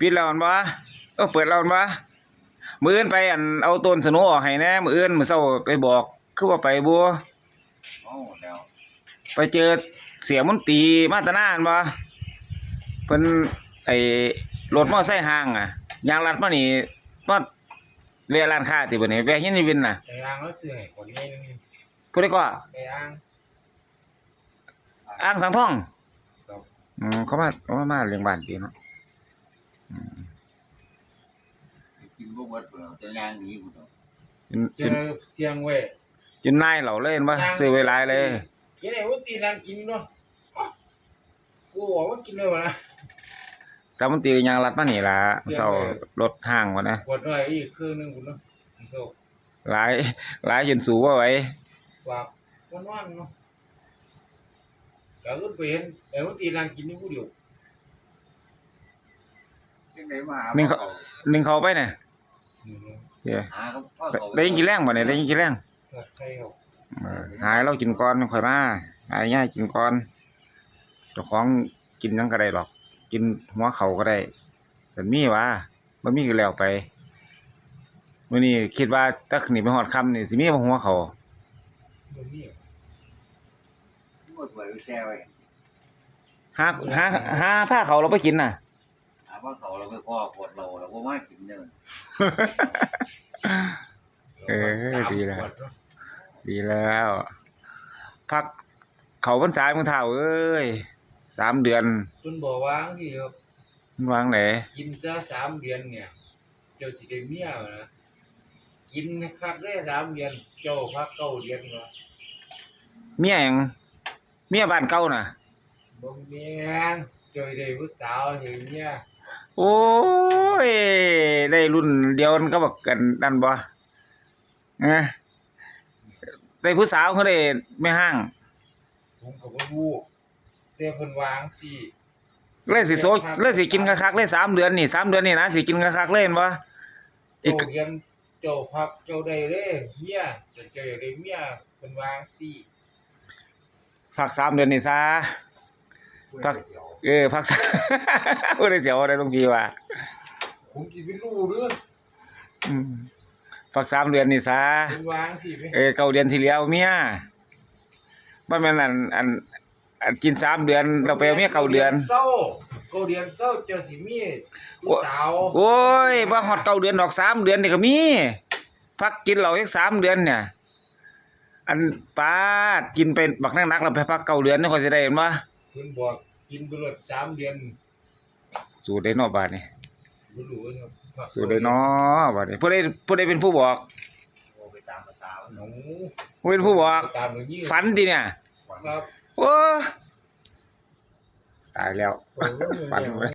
ปิดแล้วอันบ่เออเปิดแล้วอันบ่มื้ออื่นไปอันเอาต้นสนุออกให้แหน่มื้ออื่นมื้อเช้าไปบอก คือว่าไปบ่โอ้แล้วไปเจอเสียมนตรีมาแตะนานบ่เพิ่นไอ้รถมอไซค์ห้างอะยางรัดมานี่มาเรียร้านค้าติบ่นี่แวะเฮียนนี่วินน่ะไปอ้างแล้วซื้อให้คนนี้นึงผู้ใดก็ไปอ้างอ้างสังทองครับอืมเขามาเขามามาเลี้ยงบ้านปีเนาะ กินบ่เบิดพุ่นเอาจะย่างหนีพุ่นเอาจนเจจนอเจียงเว้ยจนนายเหล่าเลยเห็นบ่ซื้อไว้หลายเลยกินไอ้วุ้นตีนางกินเนาะกูบอกว่ากินเลยวะนะ แต่มันตีก็ยางรัดมานี่ล่ะเศร้ารถห้างวะนะ ปวดหน่อยอีกครึ่งหนึงกูเนาะโซ่หลายหลายจนสูบ่ไหวว่าวันวันๆเนาะแล้วก็ไปเห็นไอ้วุ้นตีนางกินนี่กูเดียวจังไดมาหาหนึ่งเขาหนึ่งเขาไปเนี่ยอืม เดี๋ยวหาเขาพ่อได้เขาได้ยินกี่แรงบ่เนี่ยได้ยินกี่แรงก็ใครเขาเออหายเรากินก่อนค่อยมาหายง่ายกินก่อนเจ้าของกินหยังก็ได้ดอก กินหัวเขาก็ได้แต่มีวะบ่มีก็แล้วไปมื้อนี้คิดว่าถ้าหนีไปฮอดค่ำนี่สิมีบ่หัวเขาบ่มีอะหมดไว้แช่ไว้หาหาหาผ้าเขาเราไปกินน่ะ หาว่าเขาเราไปพ่อปวดเราเราบ่มากินเด้อ เออดีแล้วสามขดเนาะดีแล้ว พักเขาพรรษาเมืองเท่าเอ้ยสามเดือนคุณบอกว่าที่ครับมันวางไหนกินจะสามเดือนเนี่ย เจ้าสิได้เมียเหรอนะกินคักได้สามเดือนเจ้าพักเก้าเดือนเหรอเมียหยังเมียบ้านเก่าน่ะบ่แม่นเจ้าได้ผู้สาวได้เมียโอ้ย ได้รุ่นเดียวกันก็บอกกันนั่นบ่เอ้ได้ผู้สาวเขาได้ไม่ห้าง ผมก็บ่รู้แต่เพิ่นวางสิเลยสิโซเลยสิกินคักๆเลยสามเดือนนี่สามเดือนนี่นะสิกินคักๆเลยเห็นบ่อีเจ้ากเรียนเจ้าพักเจ้าได้เด้เมียเจ้าเจ้าได้เมียเพิ่นวางสิพักสามเดือนนี่ซะพักเออพักบ่ได้เสียวได้หลวงพี่ว่า ผมสิไปรู้เด้ออืมพักสามเดือนนี่ซะเพิ่นวางสิไปเออเก้าเดือนที่แล้วเมียบ่แม่นอันอันอันกินสามเดือนเราไปเอาเมียเก้าเดือน เศร้าเก้าเดือนเศร้าเจ้าสิมีผู้สาวโอ้ยบ่ฮอดเก้าเดือนดอกสามเดือนนี่ก็มีพักกินเหล้าอีกสามเดือนเนี่ย อันปาดกินไปบักนักๆแล้วไปพักเก้าเดือนนี่ค่อยสิได้เห็นบ่เพิ่นบอกกินตลอดสามเดือน สูตรได้เนาะบาดนี้ บ่รู้ครับสูตรได้เนาะบาดนี้ผู้ใดผู้ใดเป็นผู้บอกโอ้ไปตามภาษามันหนูผู้เป็นผู้บอก ตามหนูยี่ฝันติเนี่ย ครับ โอ้ ตายแล้วโอ้ยฝันเว้ย